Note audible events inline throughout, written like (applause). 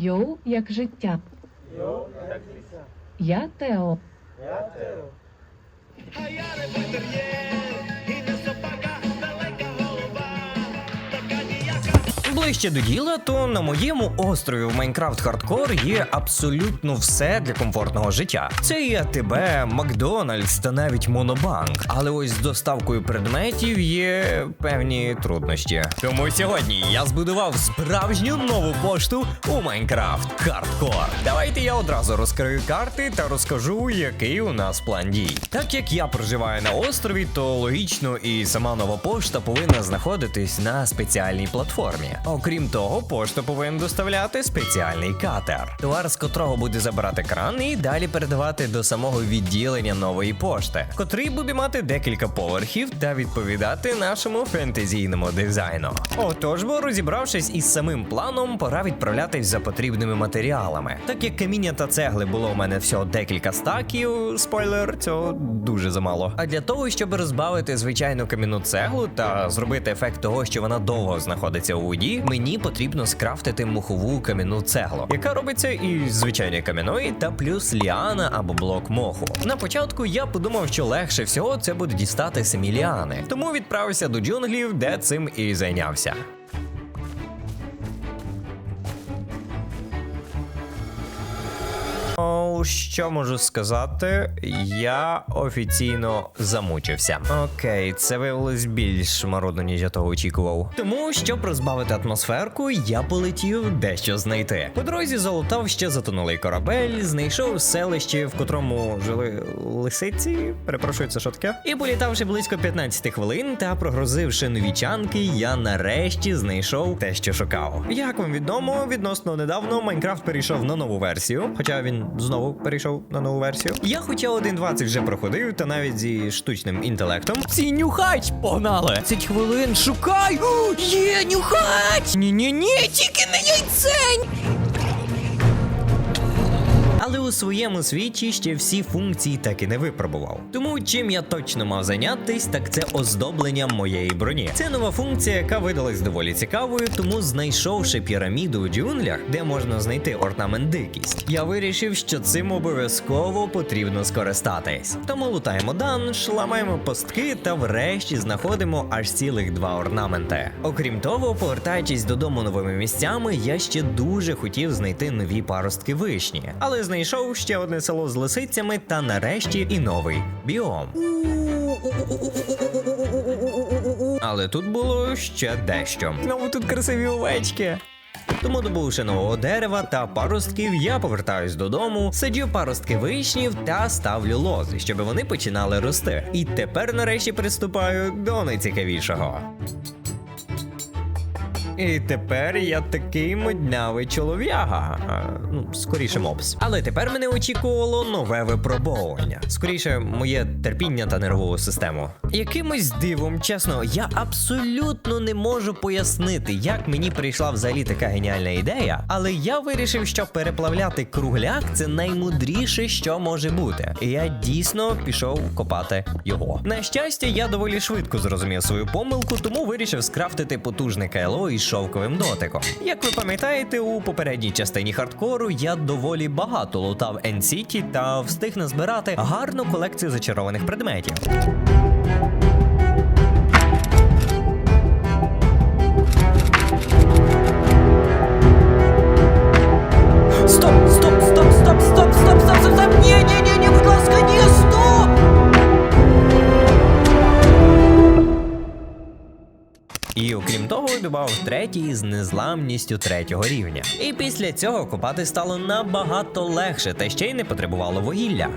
Йоу, як життя. Йоу, як життя. Я Тео. Я Тео. А я репетер є, Ближче до діла, то на моєму острові в Майнкрафт Хардкор є абсолютно все для комфортного життя. Це і АТБ, Макдональдс та навіть Монобанк. Але ось з доставкою предметів є певні труднощі. Тому сьогодні я збудував справжню нову пошту у Майнкрафт Хардкор. Давайте я одразу розкрию карти та розкажу, який у нас план дій. Так як я проживаю на острові, то логічно і сама нова пошта повинна знаходитись на спеціальній платформі. Окрім того, пошта повинен доставляти спеціальний катер, товар з котрого буде забирати кран і далі передавати до самого відділення нової пошти, котрий буде мати декілька поверхів та відповідати нашому фентезійному дизайну. Отож, бо розібравшись із самим планом, пора відправлятись за потрібними матеріалами. Так як каміння та цегли було у мене всього декілька стаків, спойлер, цього дуже замало. А для того, щоб розбавити звичайну кам'яну цеглу та зробити ефект того, що вона довго знаходиться у воді, мені потрібно скрафтити мохову кам'яну цеглу, яка робиться із звичайної кам'яної та плюс ліана або блок моху. На початку я подумав, що легше всього це буде дістати самі ліани, тому відправився до джунглів, де цим і зайнявся. Що можу сказати? Я офіційно замучився. Окей, це виявилось більш марудно, ніж я того очікував. Тому, щоб розбавити атмосферку, я полетів дещо знайти. По дорозі залутав ще затонулий корабель, знайшов селище, в котрому жили лисиці. Перепрошую, це що таке? І політавши близько 15 хвилин та прогрозивши нові чанки, я нарешті знайшов те, що шукав. Як вам відомо, відносно недавно Майнкрафт перейшов на нову версію, хоча він знову перейшов на нову версію. Я хоча 1.20 вже проходив, та навіть зі штучним інтелектом. Ці нюхач погнали! 10 хвилин шукай! О, є нюхач! Ні-ні-ні, тільки не яйцень! Але у своєму світі ще всі функції так і не випробував. Тому чим я точно мав зайнятись, так це оздобленням моєї броні. Це нова функція, яка видалась доволі цікавою, тому знайшовши піраміду у джунглях, де можна знайти орнамент дикість, я вирішив, що цим обов'язково потрібно скористатись. Тому лутаємо данж, ламаємо постки та врешті знаходимо аж цілих два орнаменти. Окрім того, повертаючись додому новими місцями, я ще дуже хотів знайти нові паростки вишні, але знайшов ще одне село з лисицями та нарешті і новий біом. Але тут було ще дещо. Знову тут красиві овечки. Тому, добувши нового дерева та паростків, я повертаюсь додому, саджу паростки вишнів та ставлю лози, щоб вони починали рости. І тепер нарешті приступаю до найцікавішого. І тепер я такий моднявий чолов'яга. Ну, скоріше мопс. Але тепер мене очікувало нове випробовування. Скоріше, моє терпіння та нервову систему. Якимось дивом, чесно, я абсолютно не можу пояснити, як мені прийшла взагалі така геніальна ідея. Але я вирішив, що переплавляти кругляк це наймудріше, що може бути. І я дійсно пішов копати його. На щастя, я доволі швидко зрозумів свою помилку, тому вирішив скрафтити потужне кайло із шовковим дотиком. Як ви пам'ятаєте, у попередній частині хардкору я доволі багато лутав N-City та встиг назбирати гарну колекцію зачарованих предметів. Стоп, стоп, стоп, стоп, стоп, стоп, стоп, стоп, стоп! Ні, ні, ні, ні, будь ласка, ні, стоп! І окрім того, додав третій з незламністю третього рівня. І після цього копати стало набагато легше, та ще й не потребувало вугілля.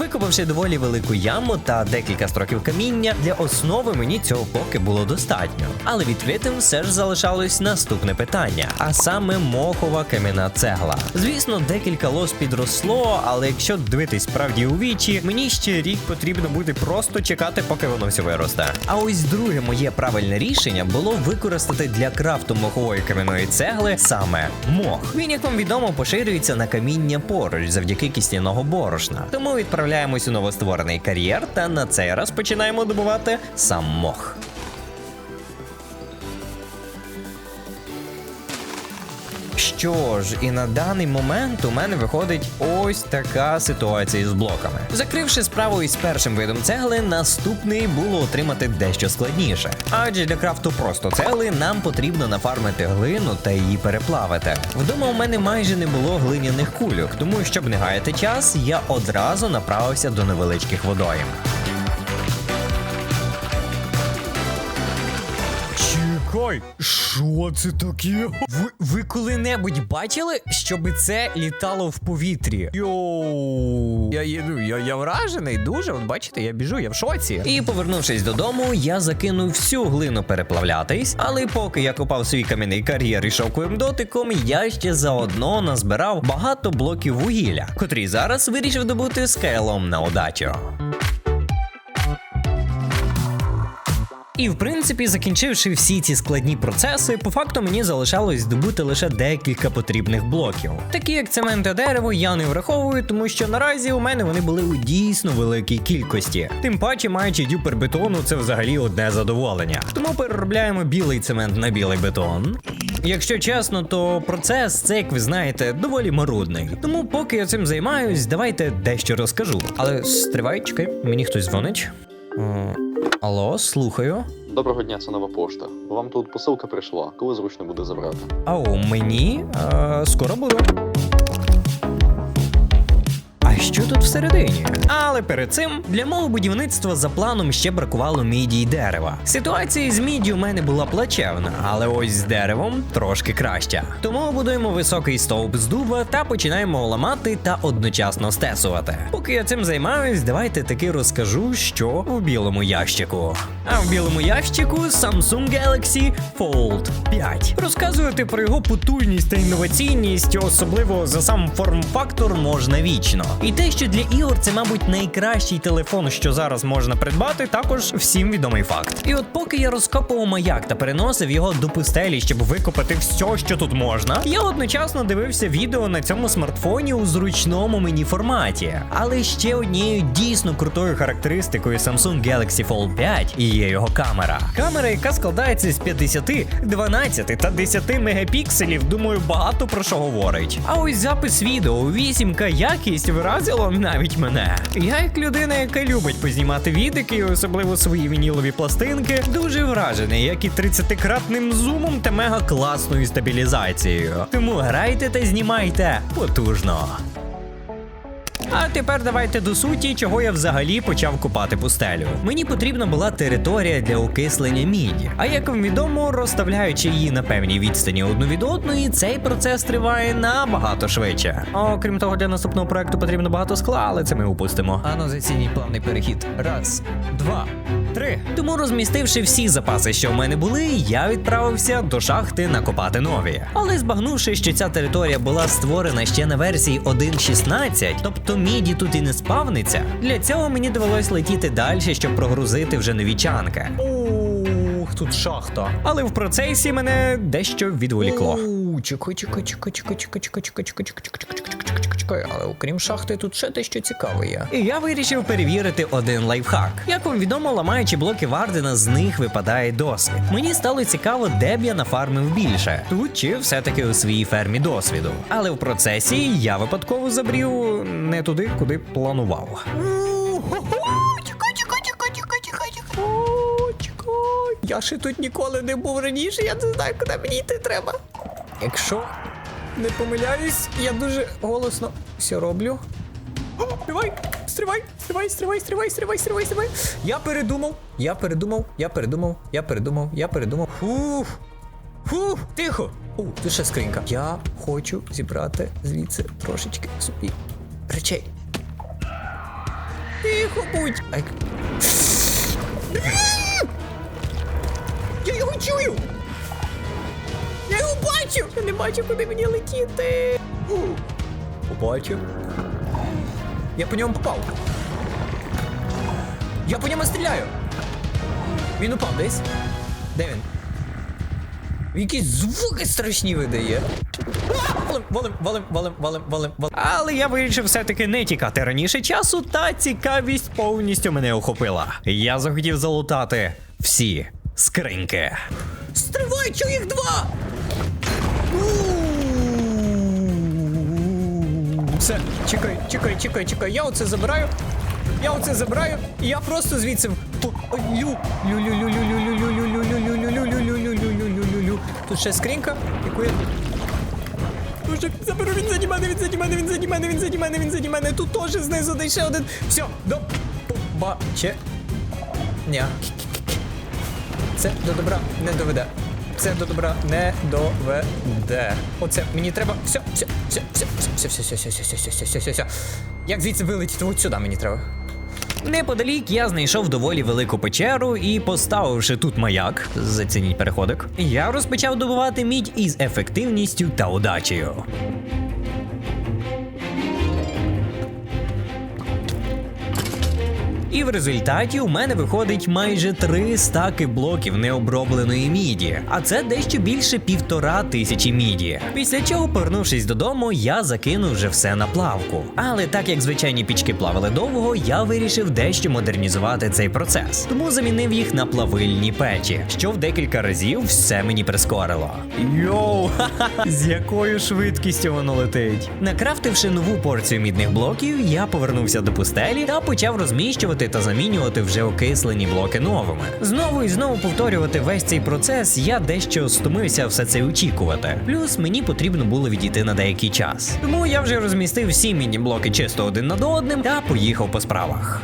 Викопавши доволі велику яму та декілька строків каміння, для основи мені цього поки було достатньо. Але відкритим все ж залишалось наступне питання: а саме мохова кам'яна цегла. Звісно, декілька лос підросло, але якщо дивитись правді у вічі, мені ще рік потрібно буде просто чекати, поки воно все виросте. А ось друге моє правильне рішення було використати для крафту мохової кам'яної цегли саме мох. Він, як вам відомо, поширюється на каміння поруч завдяки кістяного борошна. Тому відправляємось у новостворений кар'єр та на цей раз починаємо добувати сам мох. Що ж, і на даний момент у мене виходить ось така ситуація з блоками. Закривши справу із першим видом цегли, наступний було отримати дещо складніше. Адже для крафту просто цегли нам потрібно нафармити глину та її переплавити. Вдома у мене майже не було глиняних кульок, тому щоб не гаяти час, я одразу направився до невеличких водойм. Чекай, що це таке? Ви, ви коли-небудь бачили, щоб це літало в повітрі? Йоу. Я, я, ну, я, я вражений дуже. От бачите, я біжу, я в шоці. І повернувшись додому, я закинув всю глину переплавлятись. Але поки я копав свій кам'яний кар'єр і шовковим дотиком, я ще заодно назбирав багато блоків вугілля, котрі зараз вирішив добути скайлом на удачу. І в принципі, закінчивши всі ці складні процеси, по факту мені залишалось здобути лише декілька потрібних блоків. Такі як цемент та дерево, я не враховую, тому що наразі у мене вони були у дійсно великій кількості. Тим паче, маючи дюпер бетону, це взагалі одне задоволення. Тому переробляємо білий цемент на білий бетон. Якщо чесно, то процес це, як ви знаєте, доволі марудний. Тому поки я цим займаюсь, давайте дещо розкажу. Але стривай, чекай, мені хтось дзвонить. Алло, слухаю. Доброго дня, це нова пошта. Вам тут посилка прийшла. Коли зручно буде забрати? Ау, мені е, скоро буду. Що тут всередині? Але перед цим для мого будівництва за планом ще бракувало міді й дерева. Ситуація з міддю у мене була плачевна, але ось з деревом трошки краща. Тому будуємо високий стовп з дуба та починаємо ламати та одночасно стесувати. Поки я цим займаюсь, давайте таки розкажу, що в білому ящику. А в білому ящику Samsung Galaxy Fold 5. Розказувати про його потужність та інноваційність, особливо за сам форм-фактор, можна вічно. І те, що для ігор це, мабуть, найкращий телефон, що зараз можна придбати, також всім відомий факт. І от поки я розкопував маяк та переносив його до пустелі, щоб викопати все, що тут можна, я одночасно дивився відео на цьому смартфоні у зручному мені форматі. Але ще однією дійсно крутою характеристикою Samsung Galaxy Fold 5 є його камера. Камера, яка складається з 50, 12 та 10 мегапікселів, думаю, багато про що говорить. А ось запис відео у 8К якість вразило навіть мене. Я, як людина, яка любить познімати відики, особливо свої вінілові пластинки, дуже вражений, як і 30-кратним зумом та мега класною стабілізацією. Тому грайте та знімайте потужно. А тепер давайте до суті, чого я взагалі почав купати пустелю. Мені потрібна була територія для окислення міді. А як вам відомо, розставляючи її на певній відстані одну від одної, цей процес триває набагато швидше. Окрім того, для наступного проекту потрібно багато скла, але це ми упустимо. Ану, зацініть плавний перехід. Раз, два, три. Тому, розмістивши всі запаси, що в мене були, я відправився до шахти накопати нові. Але збагнувши, що ця територія була створена ще на версії 1.16, тобто міді тут і не спавниться, для цього мені довелось летіти далі, щоб прогрузити вже нові чанки. Ух, тут шахта. Але в процесі мене дещо відволікло. Чекай, чекай, чекай, чекай, чекай, чекай, чекай, чекай, чекай, чекай, чекай, чекай, чекай. Але окрім шахти, тут ще дещо цікаве є. І я вирішив перевірити один лайфхак. Як вам відомо, ламаючи блоки Вардена, з них випадає досвід. Мені стало цікаво, де б я нафармив більше. Тут чи все-таки у своїй фермі досвіду. Але в процесі я випадково забрів не туди, куди планував. Я ще тут ніколи не був раніше, я не знаю, куди мені йти треба. Якщо не помиляюсь, я дуже голосно все роблю. О, Давай, стривай, стривай, стривай, стривай, стривай, стривай, стривай. Я передумав, я передумав, я передумав, я передумав, я передумав. Фух. Фух, тихо. У, тут ще скринька. Я хочу зібрати звідси трошечки собі речей. Тихо будь. Я його чую! Я його бачу! Я не бачу, куди мені летіти. Побачив. Я по ньому попав. Я по ньому стріляю. Він упав десь. Де він? Якісь звуки страшні видає. Валим, валим, валим, валим, валим, валим, валим. Але я вирішив все-таки не тікати раніше часу, та цікавість повністю мене охопила. Я захотів залутати всі скриньки. Стривай, чого їх два? Все, чекай, чекай, чекай, чекай. Я оце забираю. Я оце забираю, і я просто звідси лю лю Тут ще скринька, яку я. Заберу він заді мене, він заді мене, він заді мене, він заді мене, він заді мене. Тут теж знизу дай ще один. Все, до побачення. Це до добра не доведе. Це до добра не доведе. Оце мені треба. Все, все, все, все, все, все, все, все, все, все, все, все, все, все. Як звідси вилетіти? От сюди мені треба. Неподалік я знайшов доволі велику печеру і, поставивши тут маяк, зацініть переходик, я розпочав добувати мідь із ефективністю та удачею. І в результаті у мене виходить майже три стаки блоків необробленої міді, а це дещо більше півтора тисячі міді. Після чого, повернувшись додому, я закинув вже все на плавку. Але так як звичайні пічки плавали довго, я вирішив дещо модернізувати цей процес, тому замінив їх на плавильні печі, що в декілька разів все мені прискорило. Йоу, (laughs) з якою швидкістю воно летить. Накрафтивши нову порцію мідних блоків, я повернувся до пустелі та почав розміщувати та замінювати вже окислені блоки новими. Знову і знову повторювати весь цей процес я дещо стомився все це очікувати. Плюс мені потрібно було відійти на деякий час. Тому я вже розмістив всі міні-блоки чисто один над одним та поїхав по справах.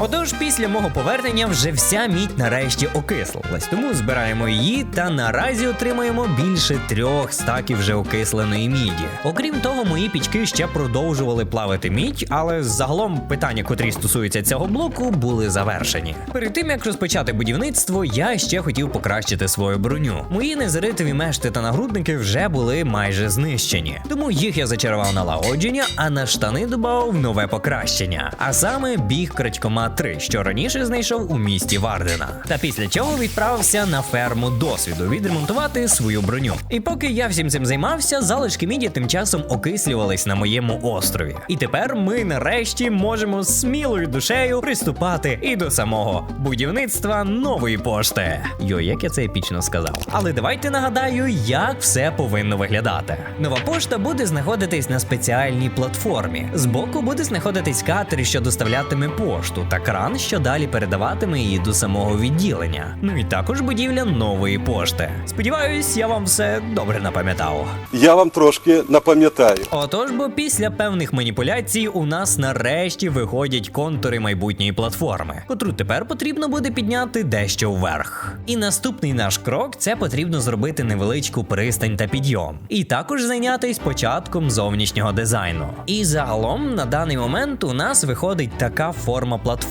Отож, після мого повернення вже вся мідь нарешті окислилась, тому збираємо її та наразі отримаємо більше трьох стаків вже окисленої міді. Окрім того, мої пічки ще продовжували плавити мідь, але загалом питання, котрі стосуються цього блоку, були завершені. Перед тим як розпочати будівництво, я ще хотів покращити свою броню. Мої незаритові мешти та нагрудники вже були майже знищені, тому їх я зачарував налагодження, а на штани додав нове покращення, а саме біг крадькома 3, що раніше знайшов у місті Вардена. Та після чого відправився на ферму досвіду відремонтувати свою броню. І поки я всім цим займався, залишки міді тим часом окислювались на моєму острові. І тепер ми нарешті можемо смілою душею приступати і до самого будівництва нової пошти. Йо, як я це епічно сказав. Але давайте нагадаю, як все повинно виглядати. Нова пошта буде знаходитись на спеціальній платформі. Збоку буде знаходитись катер, що доставлятиме пошту, та кран, що далі передаватиме її до самого відділення. Ну і також будівля нової пошти. Сподіваюсь, я вам все добре напам'ятав. Я вам трошки напам'ятаю. Отож, бо після певних маніпуляцій у нас нарешті виходять контури майбутньої платформи, котру тепер потрібно буде підняти дещо вверх. І наступний наш крок це потрібно зробити невеличку пристань та підйом, і також зайнятися початком зовнішнього дизайну. І загалом на даний момент у нас виходить така форма платформи,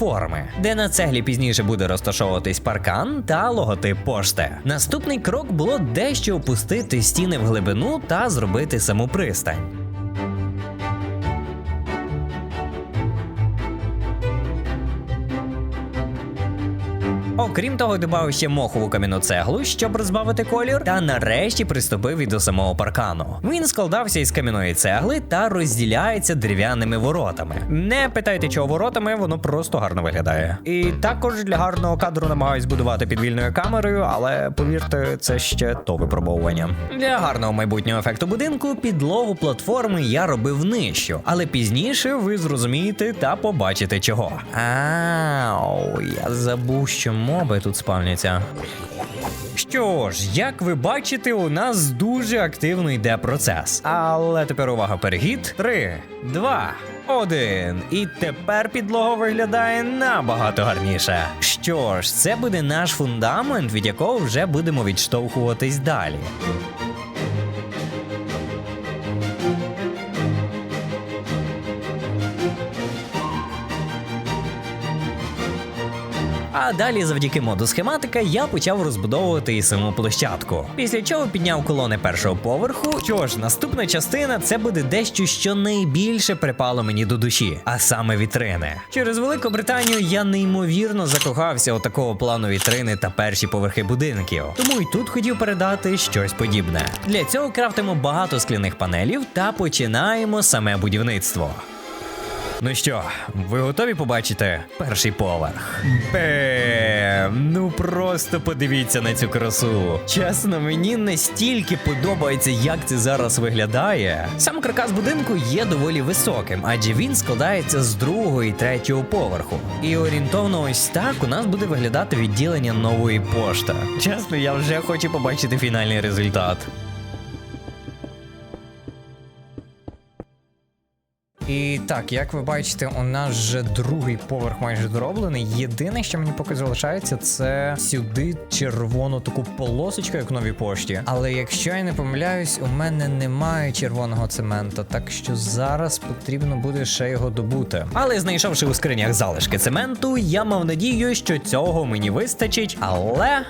де на цеглі пізніше буде розташовуватись паркан та логотип пошти. Наступний крок було дещо опустити стіни в глибину та зробити саму пристань. Окрім того, додав ще мохову кам'яну цеглу, щоб розбавити колір, та нарешті приступив і до самого паркану. Він складався із кам'яної цегли та розділяється дерев'яними воротами. Не питайте, чого воротами, воно просто гарно виглядає. І також для гарного кадру намагаюсь будувати під вільною камерою, але повірте, це ще то випробовування. Для гарного майбутнього ефекту будинку підлогу платформи я робив нижчу, але пізніше ви зрозумієте та побачите чого. Ау, я забув, що моби тут спавняться. Що ж, як ви бачите, у нас дуже активно йде процес. Але тепер увага, перехід. Три, два, один. І тепер підлога виглядає набагато гарніше. Що ж, це буде наш фундамент, від якого вже будемо відштовхуватись далі. А далі, завдяки моду схематика, я почав розбудовувати і саму площадку. Після чого підняв колони першого поверху. Що ж, наступна частина це буде дещо, що найбільше припало мені до душі, а саме вітрини. Через Велику Британію я неймовірно закохався у такого плану вітрини та перші поверхи будинків. Тому і тут хотів передати щось подібне. Для цього крафтимо багато скляних панелів та починаємо саме будівництво. Ну що, ви готові побачити перший поверх? Бем! Ну просто подивіться на цю красу. Чесно, мені настільки подобається, як це зараз виглядає. Сам каркас будинку є доволі високим, адже він складається з другого і третього поверху. І орієнтовно ось так у нас буде виглядати відділення нової пошти. Чесно, я вже хочу побачити фінальний результат. І так, як ви бачите, у нас вже другий поверх майже дороблений. Єдине, що мені поки залишається, це сюди червону таку полосочку, як в новій пошті. Але якщо я не помиляюсь, у мене немає червоного цемента, так що зараз потрібно буде ще його добути. Але знайшовши у скринях залишки цементу, я мав надію, що цього мені вистачить, але.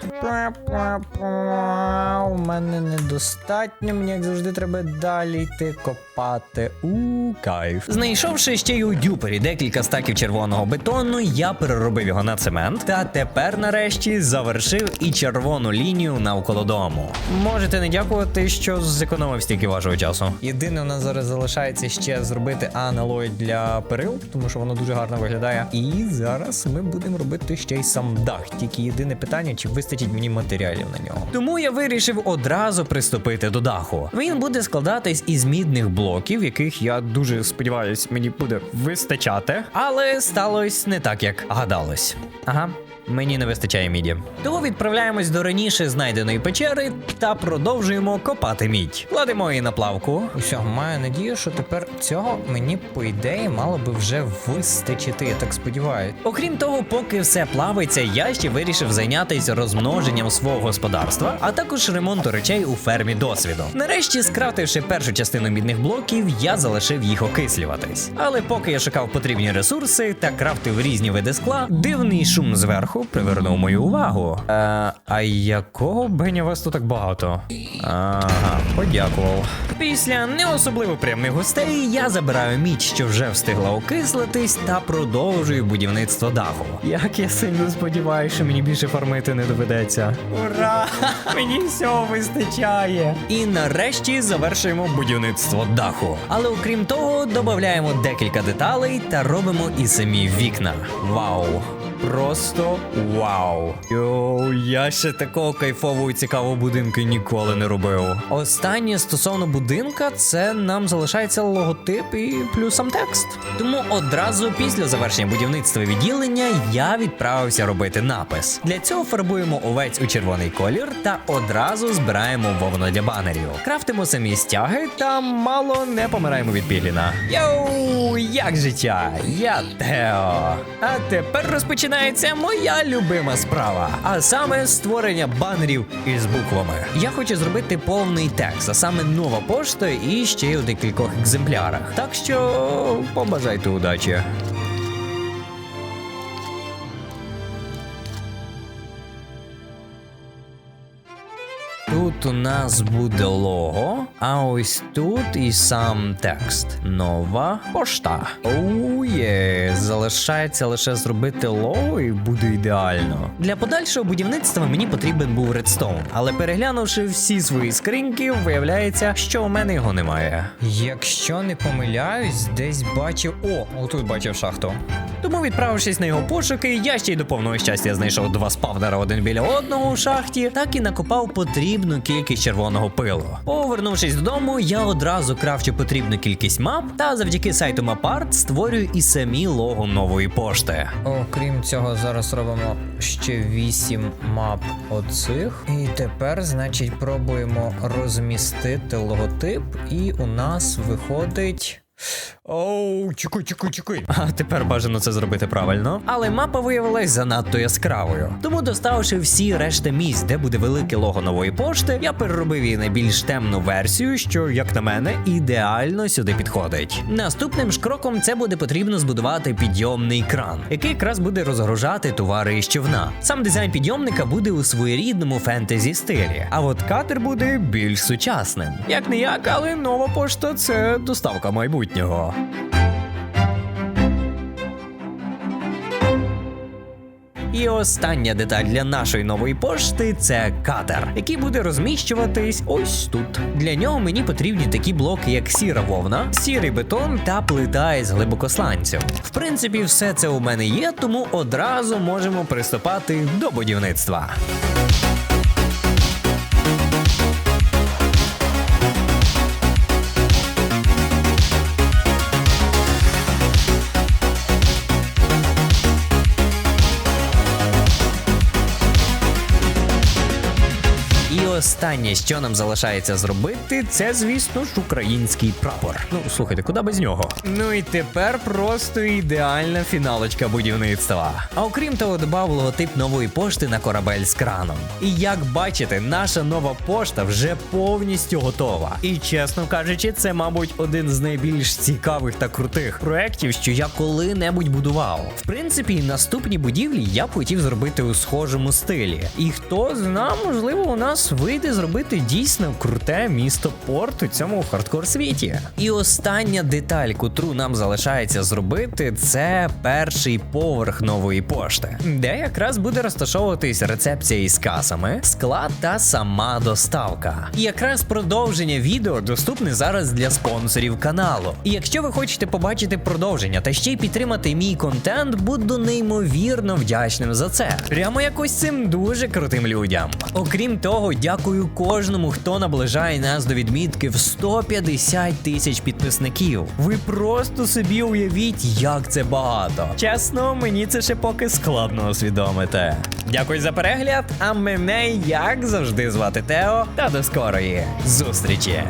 У мене недостатньо, мені як завжди треба далі йти копати. У кайф. Знайшовши ще й у дюпері декілька стаків червоного бетону, я переробив його на цемент. Та тепер нарешті завершив і червону лінію навколо дому. Можете не дякувати, що зекономив стільки вашого часу. Єдине, у нас зараз залишається ще зробити аналой для перил, тому що воно дуже гарно виглядає. І зараз ми будемо робити ще й сам дах. Тільки єдине питання, чи вистачить мені матеріалів на нього. Тому я вирішив одразу приступити до даху. Він буде складатись із мідних блоків, яких я дуже сподіваюсь, мені буде вистачати. Але сталося не так, як гадалось. Ага. Мені не вистачає міді. Тому відправляємось до раніше знайденої печери та продовжуємо копати мідь. Кладемо її на плавку. Усього маю надію, що тепер цього мені, по ідеї, мало би вже вистачити, я так сподіваюся. Окрім того, поки все плавиться, я ще вирішив зайнятися розмноженням свого господарства, а також ремонту речей у фермі досвіду. Нарешті, скрафтивши першу частину мідних блоків, я залишив їх окислюватись. Але поки я шукав потрібні ресурси та крафтив різні види скла, дивний шум зверху привернув мою увагу. Е, а якого беня вас тут так багато? Ага, подякував. Після не особливо приємних гостей я забираю міч, що вже встигла окислитись, та продовжую будівництво даху. Як я сильно сподіваюся, що мені більше фармити не доведеться. Ура! (laughs) Мені всього вистачає. І нарешті завершуємо будівництво даху. Але окрім того, додаємо декілька деталей та робимо і самі вікна. Вау! Просто вау! Йоу, я ще такого кайфового і цікавого будинку ніколи не робив. Останнє стосовно будинка, це нам залишається логотип і плюс сам текст. Тому одразу після завершення будівництва відділення я відправився робити напис. Для цього фарбуємо овець у червоний колір та одразу збираємо вовно для банерів. Крафтимо самі стяги та мало не помираємо від піліна. Йоу, як життя? Я Тео. А тепер розпочинається моя любима справа, а саме створення банерів із буквами. Я хочу зробити повний текст, а саме нова пошта і ще й у декількох екземплярах. Так що побажайте удачі. Тут у нас буде лого, а ось тут і сам текст. Нова пошта. Оує, залишається лише зробити лого і буде ідеально. Для подальшого будівництва мені потрібен був редстоун, але переглянувши всі свої скриньки, виявляється, що у мене його немає. Якщо не помиляюсь, десь бачив. О, отут бачив шахту. Тому, відправившись на його пошуки, я ще й до повного щастя знайшов два спавнера один біля одного у шахті, так і накопав потрібну кількість червоного пилу. Повернувшись додому, я одразу крафчу потрібну кількість мап та завдяки сайту Mapart створюю і самі лого нової пошти. Окрім цього, зараз робимо ще 8 мап оцих. І тепер, значить, пробуємо розмістити логотип, і у нас виходить. Оу, чекай, чекай, чекай. А тепер бажано це зробити правильно. Але мапа виявилась занадто яскравою. Тому, доставши всі решта місць, де буде велике лого нової пошти, я переробив її на більш темну версію, що, як на мене, ідеально сюди підходить. Наступним ж кроком це буде потрібно збудувати підйомний кран, який якраз буде розгружати товари із човна. Сам дизайн підйомника буде у своєрідному фентезі стилі, а от катер буде більш сучасним. Як не як, але нова пошта це доставка майбутнього. І остання деталь для нашої нової пошти це катер, який буде розміщуватись ось тут. Для нього мені потрібні такі блоки, як сіра вовна, сірий бетон та плита із глибокосланцю. В принципі, все це у мене є, тому одразу можемо приступати до будівництва. Останнє, що нам залишається зробити, це, звісно ж, український прапор. Ну, слухайте, куди без нього? Ну і тепер просто ідеальна фіналочка будівництва. А окрім того, додав логотип нової пошти на корабель з краном. І як бачите, наша нова пошта вже повністю готова. І чесно кажучи, це, мабуть, один з найбільш цікавих та крутих проєктів, що я коли-небудь будував. В принципі, наступні будівлі я б хотів зробити у схожому стилі. І хто зна, можливо, у нас вийде зробити дійсно круте місто порт у цьому хардкор світі. І остання деталь, котру нам залишається зробити, це перший поверх нової пошти, де якраз буде розташовуватись рецепція із касами, склад та сама доставка. І якраз продовження відео доступне зараз для спонсорів каналу. І якщо ви хочете побачити продовження та ще й підтримати мій контент, буду неймовірно вдячним за це. Прямо якось цим дуже крутим людям. Окрім того, дякую кожному, хто наближає нас до відмітки в 150 тисяч підписників. Ви просто собі уявіть, як це багато. Чесно, мені це ще поки складно усвідомити. Дякую за перегляд, а мене, як завжди, звати Тео, та до скорої зустрічі.